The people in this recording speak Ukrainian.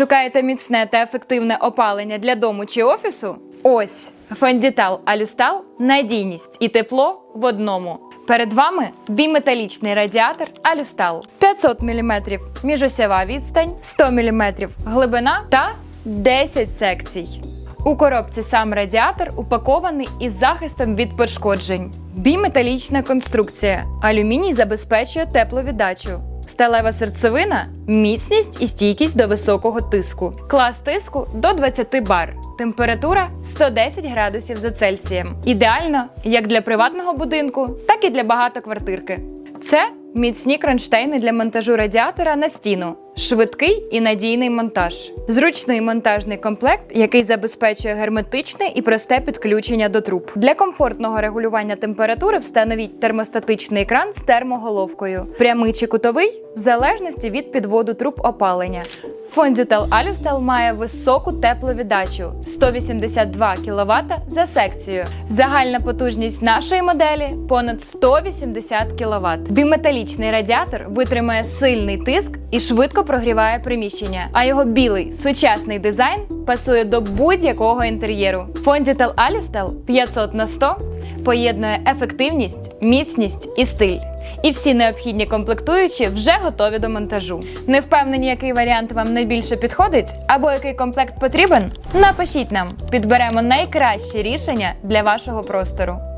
Шукаєте міцне та ефективне опалення для дому чи офісу? Ось Фендітал Алюстал надійність і тепло в одному. Перед вами біметалічний радіатор Алюстал 500 мм міжосява відстань, 100 мм глибина та 10 секцій. У коробці сам радіатор упакований із захистом від пошкоджень. Біметалічна конструкція. Алюміній забезпечує тепловіддачу. Сталева серцевина міцність і стійкість до високого тиску. Клас тиску до 20 бар. Температура 110 градусів за Цельсієм. Ідеально як для приватного будинку, так і для багатоквартирки. Це міцні кронштейни для монтажу радіатора на стіну. Швидкий і надійний монтаж, зручний монтажний комплект, який забезпечує герметичне і просте підключення до труб. Для комфортного регулювання температури встановіть термостатичний кран з термоголовкою, прямий чи кутовий, в залежності від підводу труб опалення. Фондютел Алюстел має високу тепловіддачу 182 кВт за секцію. Загальна потужність нашої моделі понад 180 кВт. Біметалічний радіатор витримає сильний тиск і швидко прогріває приміщення. А його білий сучасний дизайн пасує до будь-якого інтер'єру. Фондітел Алюстел 500 на 100 поєднує ефективність, міцність і стиль. І всі необхідні комплектуючі вже готові до монтажу. Не впевнені, який варіант вам найбільше підходить, або який комплект потрібен? Напишіть нам, підберемо найкраще рішення для вашого простору.